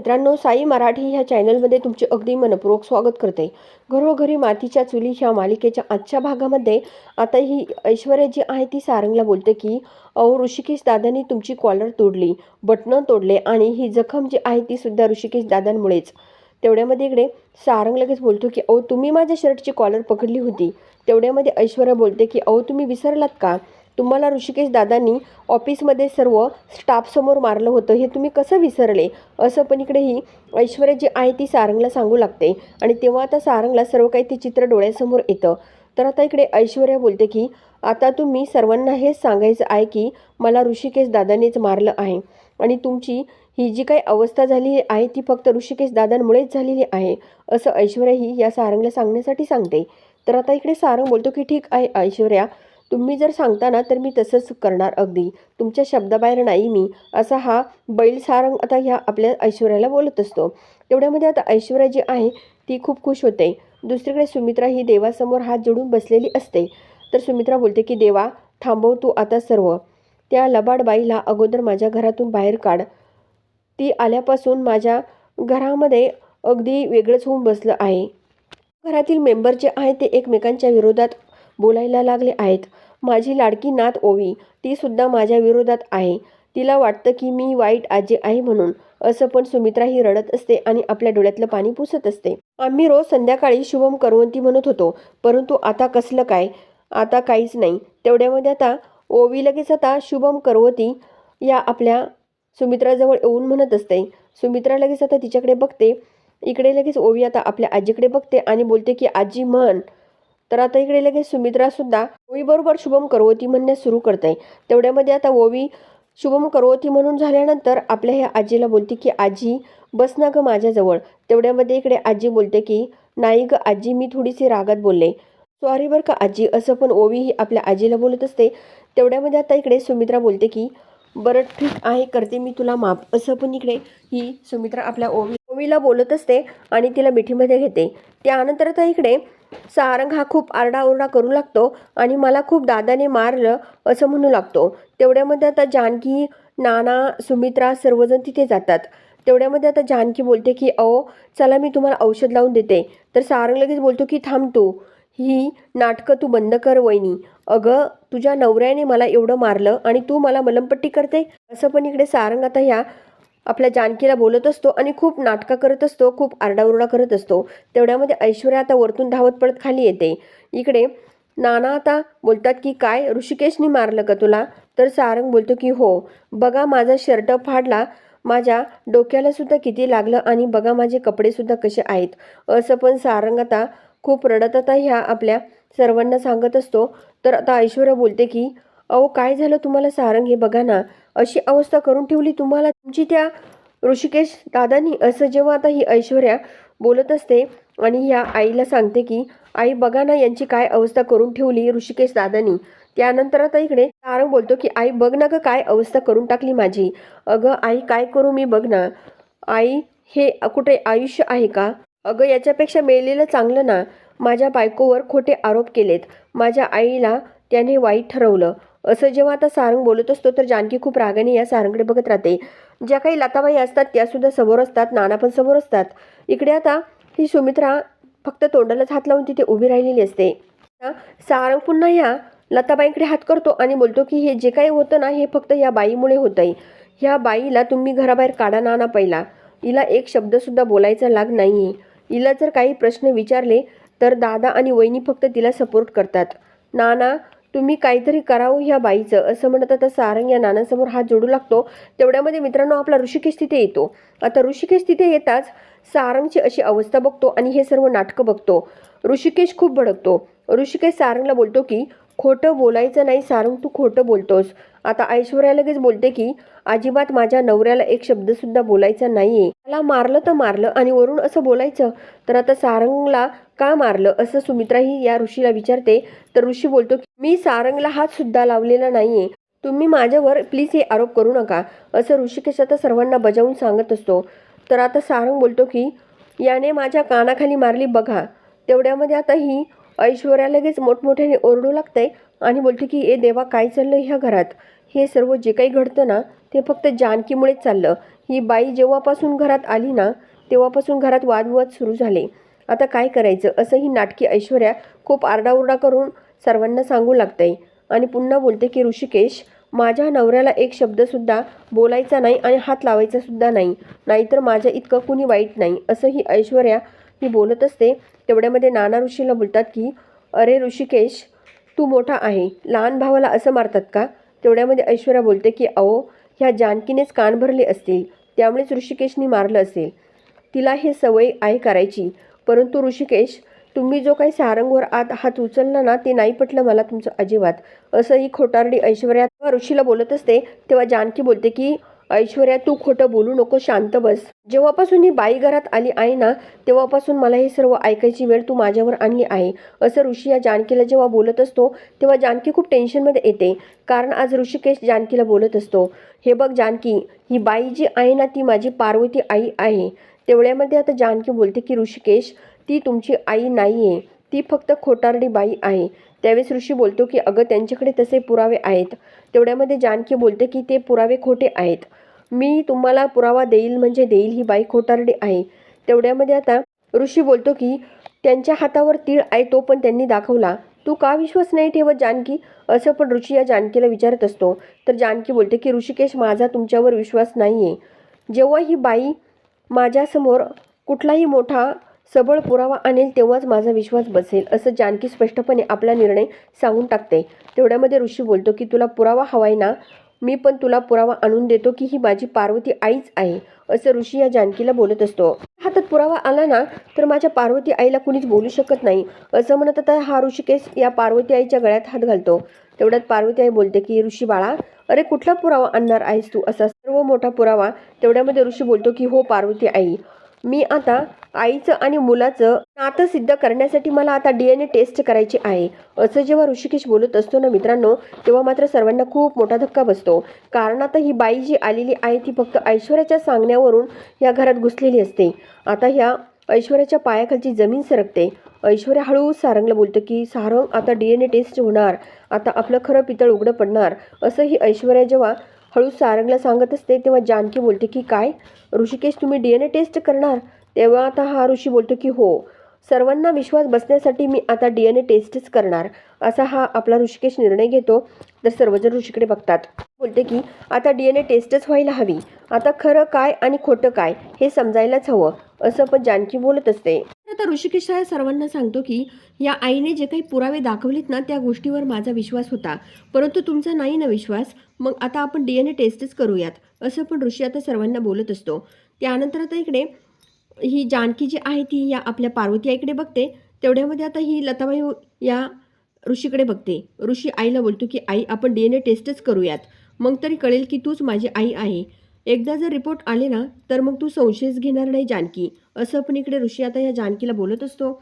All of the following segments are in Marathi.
मित्रांनो साई मराठी ह्या चॅनलमध्ये तुमचे अगदी मनपूर्वक स्वागत करते. घरोघरी मातीच्या चुली ह्या मालिकेच्या आजच्या भागामध्ये आता ही ऐश्वर्या जी आहे ती सारंगला बोलते की अहो ऋषिकेश दादांनी तुमची कॉलर तोडली बटणं तोडले आणि ही जखम जी आहे ती सुद्धा ऋषिकेश दादांमुळेच. तेवढ्यामध्ये इकडे सारंग लगेच बोलतो की अहो तुम्ही माझ्या शर्टची कॉलर पकडली होती. तेवढ्यामध्ये ऐश्वर्या बोलते की अहो तुम्ही विसरलात का? तुम्हाला ऋषिकेश दादांनी ऑफिसमध्ये सर्व स्टाफसमोर मारलं होतं. हे तुम्ही कसं विसरले? असं पण इकडे ही ऐश्वर्या जी आहे ती सारंगला सांगू लागते. आणि तेव्हा आता सारंगला सर्व काही ते चित्र डोळ्यासमोर येतं. तर आता इकडे ऐश्वर्या बोलते की आता तुम्ही सर्वांना हेच सांगायचं आहे की मला ऋषिकेश दादांनीच मारलं आहे. आणि तुमची ही जी काही अवस्था झाली आहे ती फक्त ऋषिकेश दादांमुळेच झालेली आहे असं ऐश्वर्या ही या सारंगला सांगण्यासाठी सांगते. तर आता इकडे सारंग बोलतो की ठीक आहे ऐश्वर्या तुम्ही जर सांगता ना तर मी तसंच करणार अगदी. तुमच्या शब्दाबाहेर नाही मी. असा हा बैलसारंग आता ह्या आपल्या ऐश्वर्याला बोलत असतो. तेवढ्यामध्ये आता ऐश्वर्या जी आहे ती खूप खुश होते. दुसरीकडे सुमित्रा ही देवासमोर हात जोडून बसलेली असते. तर सुमित्रा बोलते की देवा थांबव तू आता सर्व. त्या लबाड बाईला अगोदर माझ्या घरातून बाहेर काढ. ती आल्यापासून माझ्या घरामध्ये अगदी वेगळंच होऊन बसलं आहे. घरातील मेंबर जे आहेत ते एकमेकांच्या विरोधात बोलायला लागले आहेत. माझी लाडकी नात ओवी तीसुद्धा माझ्या विरोधात आहे. तिला वाटतं की मी वाईट आजी आहे म्हणून. असं पण सुमित्रा ही रडत असते आणि आपल्या डोळ्यातलं पाणी पुसत असते. आम्ही रोज संध्याकाळी शुभम करवंती म्हणत होतो परंतु आता कसलं काय? आता काहीच नाही. तेवढ्यामध्ये आता ओवी लगेच आता शुभम करवती या आपल्या सुमित्राजवळ येऊन म्हणत असते. सुमित्रा लगेच आता तिच्याकडे बघते. इकडे लगेच ओवी आता आपल्या आजीकडे बघते आणि बोलते की आजी म्हण तर आता इकडे लगेच सुमित्रासुद्धा ओवीबरोबर शुभम करवती म्हणण्यास सुरू करते तेवढ्यामध्ये आता ओवी शुभम करवती म्हणून झाल्यानंतर आपल्या ह्या आजीला बोलते की आजी बस ना गं माझ्याजवळ. तेवढ्यामध्ये इकडे आजी बोलते की नाही गं आजी मी थोडीशी रागात बोलले. सॉरी बरं का आजी असं पण ओवी ही आपल्या आजीला बोलत असते. तेवढ्यामध्ये आता इकडे सुमित्रा बोलते की बरं ठीक आहे करते मी तुला माफ असं पण इकडे ही सुमित्रा आपल्या ओवी ओवीला बोलत असते आणि तिला मिठीमध्ये घेते. त्यानंतर आता इकडे सारंग हा खूप आरडाओरडा करू लागतो आणि मला खूप दादाने मारलं असं म्हणू लागतो. तेवढ्यामध्ये आता जानकी नाना सुमित्रा सर्वजण तिथे जातात. तेवढ्यामध्ये आता जानकी बोलते की अहो चला मी तुम्हाला औषध लावून देते. तर सारंग लगेच बोलतो की थांब तू. ही नाटकं तू बंद कर वहिनी. अगं तुझ्या नवऱ्याने मला एवढं मारलं आणि तू मला मलमपट्टी करते. असं पण इकडे सारंग आता ह्या आपल्या जानकीला बोलत असतो आणि खूप नाटकं करत असतो खूप आरडाओरडा करत असतो. तेवढ्यामध्ये ऐश्वर्या आता वरतून धावत पडत खाली येते. इकडे नाना आता बोलतात की काय ऋषिकेशनी मारलं का तुला? तर सारंग बोलतो की हो. बघा माझा शर्ट फाडला माझ्या डोक्याला सुद्धा किती लागलं आणि बघा माझे कपडे सुद्धा कसे आहेत. असं पण सारंग आता खूप रडत आता ह्या आपल्या सर्वांना सांगत असतो. तर आता ऐश्वर्या बोलते की अहो काय झालं तुम्हाला सारंग? हे बघा ना. अशी अवस्था करून ठेवली तुम्हाला तुमची त्या ऋषिकेश दादांनी असं जेव्हा आता ही ऐश्वर्या बोलत असते आणि ह्या आईला सांगते की आई बघा ना यांची काय अवस्था करून ठेवली ऋषिकेश दादांनी. त्यानंतर आता इकडे सारंग बोलतो की आई बघ ना गं काय अवस्था करून टाकली माझी. अगं आई काय करू मी बघ ना. आई हे कुठे आयुष्य आहे का? अगं याच्यापेक्षा मिळलेलं चांगलं ना. माझ्या बायकोवर खोटे आरोप केलेत. माझ्या आईला त्याने वाईट ठरवलं. असं जेव्हा आता सारंग बोलत असतो तर जानकी खूप रागाने या सारंगकडे बघत राहते. ज्या काही लताबाई असतात त्यासुद्धा समोर असतात नाना पण समोर असतात. इकडे आता ही सुमित्रा फक्त तोंडालाच हात लावून तिथे उभी राहिलेली असते. सारंग पुन्हा ह्या लताबाईंकडे हात करतो आणि बोलतो की हे जे काही होतं ना हे फक्त या बाईमुळे होतंय. ह्या बाईला तुम्ही घराबाहेर काढा ना ना पहिला. हिला एक शब्दसुद्धा बोलायचा लाग नाही आहे हिला जर काही प्रश्न विचारले तर दादा आणि वहिनी फक्त तिला सपोर्ट करतात. नाना तुम्ही काहीतरी करावं ह्या बाईचं असं म्हणत आता सारंग या नानांसमोर हात जोडू लागतो. तेवढ्यामध्ये मित्रांनो आपला ऋषिकेश तिथे येतो. आता ऋषिकेश तिथे येताच सारंगची अशी अवस्था बघतो आणि हे सर्व नाटकं बघतो. ऋषिकेश खूप भडकतो. ऋषिकेश सारंगला बोलतो की खोटं बोलायचं नाही सारंग तू खोटं बोलतोस. आता ऐश्वर्या लगेच बोलते की अजिबात माझ्या नवऱ्याला एक शब्दसुद्धा बोलायचा नाहीये. मला मारलं तर मारलं आणि वरून असं बोलायचं तर आता सारंगला का मारलं? असं सुमित्राही या ऋषीला विचारते. तर ऋषी बोलतो की मी सारंगला हात सुद्धा लावलेला नाहीये. तुम्ही माझ्यावर प्लीज हे आरोप करू नका. असं ऋषिकेश आता सर्वांना बजावून सांगत असतो. तर आता सारंग बोलतो की याने माझ्या कानाखाली मारली बघा. तेवढ्यामध्ये आता ही ऐश्वर्या लगेच मोठमोठ्याने ओरडू लागते. आणि बोलते की ए देवा काय चाललं ह्या घरात? हे सर्व जे काही घडतं ना ते फक्त जानकीमुळेच चाललं. ही बाई जेव्हापासून घरात आली ना तेव्हापासून घरात वादविवाद सुरू झाले. आता काय करायचं? असं ही नाटकी ऐश्वर्या खूप आरडाओरडा करून सर्वांना सांगू लागते आणि पुन्हा बोलते की ऋषिकेश माझ्या नवऱ्याला एक शब्दसुद्धा बोलायचा नाही आणि हात लावायचासुद्धा नाही. नाहीतर माझ्या इतकं कुणी वाईट नाही. असं ही ऐश्वर्या ही बोलत असते. तेवढ्यामध्ये नाना ऋषीला बोलतात की अरे ऋषिकेश तू मोठा आहे. लहान भावाला असं मारतात का? तेवढ्यामध्ये ऐश्वर्या बोलते की अहो ह्या जानकीनेच कान भरले असतील. त्यामुळेच ऋषिकेशनी मारलं असेल. तिला हे सवय आहे करायची. परंतु ऋषिकेश तुम्ही जो काही सारंगवर आत हात उचलला ना ते नाही पटलं मला तुमचं अजिबात. असं ही खोटारडी ऐश्वर्या ऋषीला बोलत असते तेव्हा जानकी बोलते की ऐश्वर्या तू खोटं बोलू नको शांत बस. जेव्हापासून ही बाई घरात आली आहे ना तेव्हापासून मला हे सर्व ऐकायची वेळ तू माझ्यावर आणली आहे. असं ऋषी या जानकीला जेव्हा बोलत असतो तेव्हा जानकी खूप टेन्शनमध्ये येते. कारण आज ऋषिकेश जानकीला बोलत असतो. हे बघ जानकी ही बाई जी आहे ना ती माझी पार्वती आई आहे. तेवढ्यामध्ये आता जानकी बोलते की ऋषिकेश ती तुमची आई नाही आहे ती फक्त खोटारडी बाई आहे. त्यावेळेस ऋषी बोलतो की अगं त्यांच्याकडे तसे पुरावे आहेत. तेवढ्यामध्ये जानकी बोलते की ते पुरावे खोटे आहेत. मी तुम्हाला पुरावा देईल म्हणजे देईल ही बाई खोटारडी आहे. तेवढ्यामध्ये आता ऋषी बोलतो की त्यांच्या हातावर तीळ आहे तो पण त्यांनी दाखवला. तू का विश्वास नाही ठेवत जानकी? असं पण ऋषी या जानकीला विचारत असतो. तर जानकी बोलते की ऋषिकेश माझा तुमच्यावर विश्वास नाही आहे जेव्हा ही बाई माझ्यासमोर कुठलाही मोठा सबळ पुरावा आणेल तेव्हाच माझा विश्वास बसेल असं जानकी स्पष्टपणे आपला निर्णय सांगून टाकते. तेवढ्यामध्ये ऋषी बोलतो की तुला पुरावा हवाय ना? मी पण तुला पुरावा आणून देतो की ही माझी पार्वती आईच आहे असं ऋषी या जानकीला बोलत असतो. हातात पुरावा आला ना तर माझ्या पार्वती आईला कुणीच बोलू शकत नाही असं म्हणत आता हा ऋषिकेश या पार्वती आईच्या गळ्यात हात घालतो. तेवढ्यात पार्वती आई बोलते की ऋषी बाळा अरे कुठला पुरावा आणणार आहेस तू? असा सर्व मोठा पुरावा तेवढ्यामध्ये ऋषी बोलतो की हो पार्वती आई मी आता आईचं आणि मुलाचं नातं सिद्ध करण्यासाठी मला आता डी एन ए टेस्ट करायची आहे. असं जेव्हा ऋषिकेश बोलत असतो ना मित्रांनो तेव्हा मात्र सर्वांना खूप मोठा धक्का बसतो. कारण आता ही बाई जी आलेली आहे ती फक्त ऐश्वर्याच्या सांगण्यावरून या घरात घुसलेली असते. आता ह्या ऐश्वर्याच्या पायाखालची जमीन सरकते. ऐश्वर्या हळूहळू सारंगला बोलतं की सारंग आता डी एन ए टेस्ट होणार. आता आपलं खरं पितळ उघडं पडणार. असं ही ऐश्वर्या जेव्हा हळू सारंगला सांगत असते तेव्हा जानकी बोलते की काय? ऋषिकेश तुम्ही डी एन ए टेस्ट करणार? तेव्हा आता हा ऋषी बोलतो की हो सर्वांना विश्वास बसण्यासाठी मी आता डी एन ए टेस्टच करणार असा हा आपला ऋषिकेश निर्णय घेतो तर सर्वजण ऋषीकडे बघतात. बोलते की आता डी एन ए टेस्टच व्हायला हवी आता खरं काय आणि खोटं काय हे समजायलाच हवं असं पण जानकी बोलत असते. आता ऋषिकेश हा सर्वांना सांगतो की या आईने जे काही पुरावे दाखवलेत ना त्या गोष्टीवर माझा विश्वास होता. परंतु तुमचा नाही ना विश्वास मग आता आपण डी एन ए टेस्टच करूयात असं पण ऋषी आता सर्वांना बोलत असतो. त्यानंतर आता इकडे ही जानकी जी आहे ती या आपल्या पार्वती आईकडे बघते. तेवढ्यामध्ये आता ही लताबाई या ऋषीकडे बघते. ऋषी आईला बोलतो की आई आपण डी एन ए टेस्टच करूयात. मग तरी कळेल की तूच माझी आई आहे. एकदा जर रिपोर्ट आले ना तर मग तू संशयच घेणार नाही जानकी. असं पण इकडे ऋषी आता या जानकीला बोलत असतो.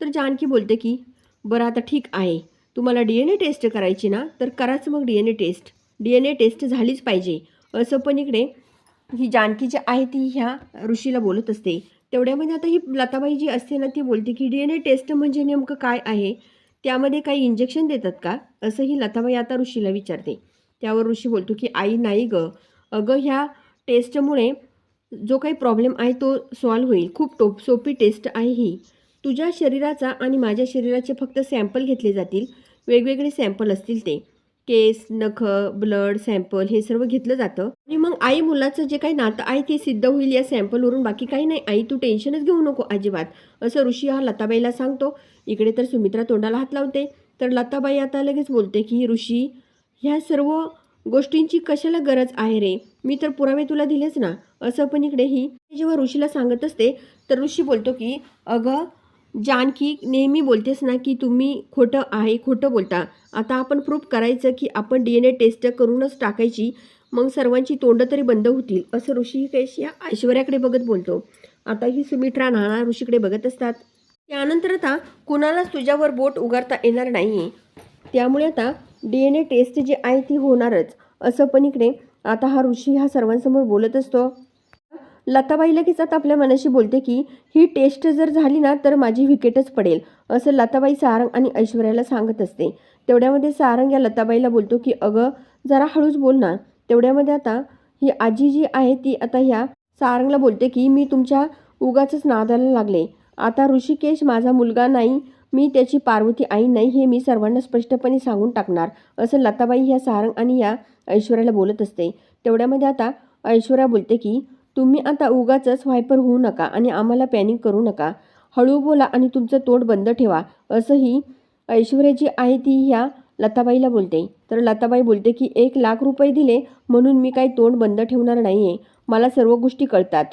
तर जानकी बोलते की बरं आता ठीक आहे. तुम्हाला डी एन ए टेस्ट करायची ना तर कराच मग D N A test D N A test झालीच पाहिजे. असं पण इकडे ही जानकी जी आहे ती ह्या ऋषीला बोलत असते. तेवढ्यामध्ये आता ही लताबाई जी असते ना ती बोलते की डी एन ए टेस्ट म्हणजे नेमकं काय आहे? त्यामध्ये काही इंजेक्शन देतात का? असं ही लताबाई आता ऋषीला विचारते. त्यावर ऋषी बोलतो की आई नाही गं. अगं ह्या टेस्टमुळे जो काही प्रॉब्लेम आहे तो सॉल्व होईल. खूप टोप सोपी टेस्ट आहे ही. तुझ्या शरीराचा आणि माझ्या शरीराचे फक्त सॅम्पल घेतले जातील. वेगवेगळे सॅम्पल असतील ते. केस नख ब्लड सॅम्पल हे सर्व घेतलं जातं. आणि मग आई मुलाचं जे काही नातं आहे ते सिद्ध होईल या सॅम्पलवरून बाकी काही नाही. आई तू टेन्शनच घेऊ नको अजिबात. असं ऋषी हा लताबाईला सांगतो. इकडे तर सुमित्रा तोंडाला हात लावते. तर लताबाई आता लगेच बोलते की ऋषी ह्या सर्व गोष्टींची कशाला गरज आहे रे? मी तर पुरावे तुला दिलेच ना. असं पण इकडे ही जेव्हा ऋषीला सांगत असते तर ऋषी बोलतो की अगं जानकी नेहमी बोलतेस ना की तुम्ही खोटं आहे खोटं बोलता. आता आपण प्रूफ करायचं की आपण डी एन ए टेस्ट करूनच टाकायची मग सर्वांची तोंड तरी बंद होतील असं ऋषिकेश या ऐश्वर्याकडे बघत बोलतो. आता ही सुमित्रा नाना ऋषीकडे बघत असतात. त्यानंतर आता कुणालाच तुझ्यावर बोट उगारता येणार नाही त्यामुळे आता डी एन ए टेस्ट जी आहे ती होणारच असं पण इकडे आता हा ऋषी हा सर्वांसमोर बोलत असतो. लताबाई लगेच आता आपल्या मनाशी बोलते की ही टेस्ट जर झाली ना तर माझी विकेटच पडेल असं लताबाई सारंग आणि ऐश्वर्याला सांगत असते. तेवढ्यामध्ये सारंग या लताबाईला बोलतो की अगं जरा हळूच बोल ना. तेवढ्यामध्ये आता ही आजी जी आहे ती आता ह्या सारंगला बोलते की मी तुमच्या उगाचच नादाला लागले. आता ऋषिकेश माझा मुलगा नाही मी त्याची पार्वती आई नाही हे मी सर्वांना स्पष्टपणे सांगून टाकणार असं लताबाई ह्या सारंग आणि या ऐश्वर्याला बोलत असते. तेवढ्यामध्ये आता ऐश्वर्या बोलते की तुम्ही आता उगाचच व्हायपर होऊ नका आणि आम्हाला पॅनिक करू नका. हळू बोला आणि तुमचं तोंड बंद ठेवा. असंही ऐश्वर्या जी आहे ती ह्या लताबाईला बोलते. तर लताबाई बोलते की एक लाख रुपये दिले म्हणून मी काही तोंड बंद ठेवणार नाही आहे मला सर्व गोष्टी कळतात.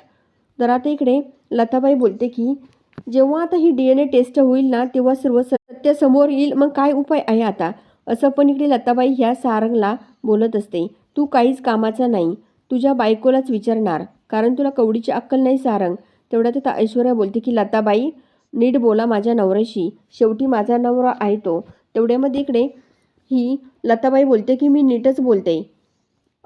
तर आता इकडे लताबाई बोलते की जेव्हा आता ही डी एन ए टेस्ट होईल ना तेव्हा सर्व सत्य समोर येईल. मग काय उपाय आहे आता? असं पण इकडे लताबाई ह्या सारंगला बोलत असते. तू काहीच कामाचा नाही. तुझ्या बायकोलाच विचारणार. कारण तुला कवडीची अक्कल नाही सारंग. तेवढ्यात आता ऐश्वर्या बोलते की लताबाई नीट बोला माझ्या नवऱ्याशी. शेवटी माझा नवरा आहे तो. तेवढ्यामध्ये इकडे ही लताबाई बोलते की मी नीटच बोलते.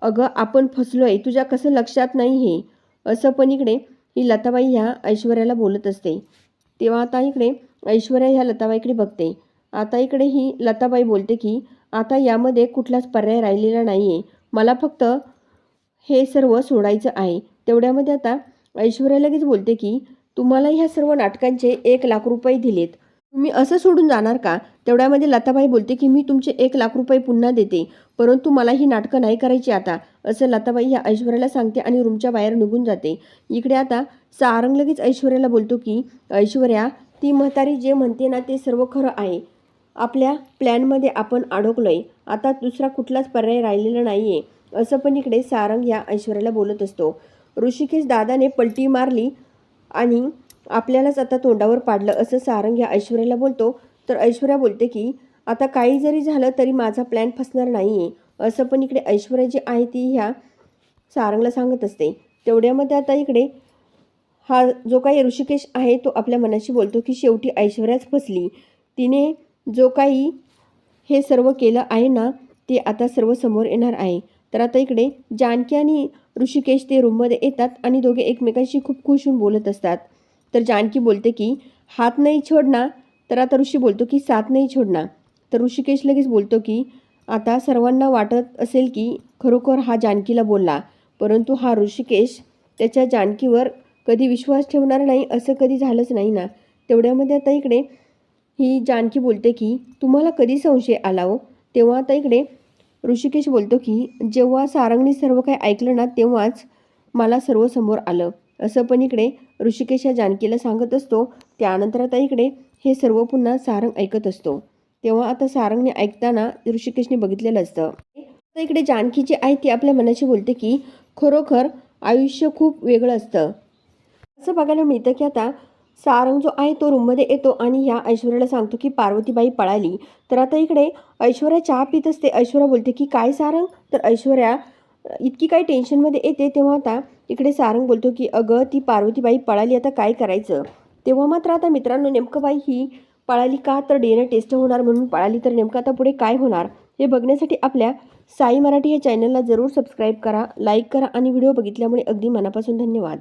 अगं आपण फसलो आहे तुझ्या कसं लक्षात नाही हे? असं पण इकडे ही लताबाई ह्या ऐश्वर्याला बोलत असते. तेव्हा आता इकडे ऐश्वर्या ह्या लताबाईकडे बघते. आता इकडे ही लताबाई बोलते की आता यामध्ये कुठलाच पर्याय राहिलेला नाही आहे मला फक्त हे सर्व सोडायचं आहे. तेवढ्यामध्ये आता ऐश्वर्या लगेच बोलते की तुम्हाला ह्या सर्व नाटकांचे एक लाख रुपये दिलेत. तुम्ही असं सोडून जाणार का? तेवढ्यामध्ये लताबाई बोलते की मी तुमचे एक लाख रुपये पुन्हा देते परंतु मला ही नाटकं नाही करायची आता असं लताबाई ह्या ऐश्वर्याला सांगते आणि रूमच्या बाहेर निघून जाते. इकडे आता सारंग लगेच ऐश्वर्याला बोलतो की ऐश्वर्या ती म्हातारी जे म्हणते ना ते सर्व खरं आहे. आपल्या प्लॅनमध्ये आपण अडकलो आहे आता दुसरा कुठलाच पर्याय राहिलेला नाही आहे असं पण इकडे सारंग या ऐश्वर्याला बोलत असतो. ऋषिकेश दादाने पलटी मारली आणि आपल्यालाच आता तोंडावर पाडलं असं सारंग या ऐश्वर्याला बोलतो. तर ऐश्वर्या बोलते की आता काही जरी झालं तरी माझा प्लॅन फसणार नाही आहे असं पण इकडे ऐश्वर्या जी आहे ती ह्या सारंगला सांगत असते. तेवढ्यामध्ये आता इकडे हा जो काही ऋषिकेश आहे तो आपल्या मनाशी बोलतो की शेवटी ऐश्वर्याच फसली. तिने जो काही हे सर्व केलं आहे ना ते आता सर्व समोर येणार आहे. तर आता इकडे जानकी आणि ऋषिकेश ते रूममध्ये येतात आणि दोघे एकमेकांशी खूप खुश होऊन बोलत असतात. तर जानकी बोलते की हात नाही छोडना तर आता ऋषी बोलतो की साथ नाही छोडना तर ऋषिकेश लगेच बोलतो की आता सर्वांना वाटत असेल की खरोखर हा जानकीला बोलला. परंतु हा ऋषिकेश त्याच्या जानकीवर कधी विश्वास ठेवणार नाही असं कधी झालंच नाही ना. तेवढ्यामध्ये आता इकडे ही जानकी बोलते की तुम्हाला कधी संशय आला हो? तेव्हा आता इकडे ऋषिकेश बोलतो की जेव्हा सारंगने सर्व काही ऐकलं ना तेव्हाच मला सर्व समोर आलं. असं पण इकडे ऋषिकेश या जानकीला सांगत असतो. त्यानंतर आता इकडे हे सर्व पुन्हा सारंग ऐकत असतो. तेव्हा आता सारंगने ऐकताना ऋषिकेशने बघितलेलं असतं. आता इकडे जानकी जी आहे ती आपल्या मनाशी बोलते की खरोखर आयुष्य खूप वेगळं असतं. असं बघायला मिळतं की आता सारंग जो आहे तो रूममध्ये येतो आणि ह्या ऐश्वर्याला सांगतो की पार्वतीबाई पळाली. तर आता इकडे ऐश्वर्या चहा पित असते. ऐश्वर्या बोलते की काय सारंग? तर ऐश्वर्या इतकी काही टेन्शनमध्ये येते तेव्हा आता इकडे सारंग बोलतो की अगं ती पार्वतीबाई पळाली. आता काय करायचं? तेव्हा मात्र आता मित्रांनो नेमकं बाई ही पळाली का? तर डी टेस्ट होणार म्हणून पळाली. तर नेमकं आता पुढे काय होणार? हे बघण्यासाठी आपल्या साई मराठी या चॅनलला जरूर सबस्क्राईब करा लाईक करा आणि व्हिडिओ बघितल्यामुळे अगदी मनापासून धन्यवाद.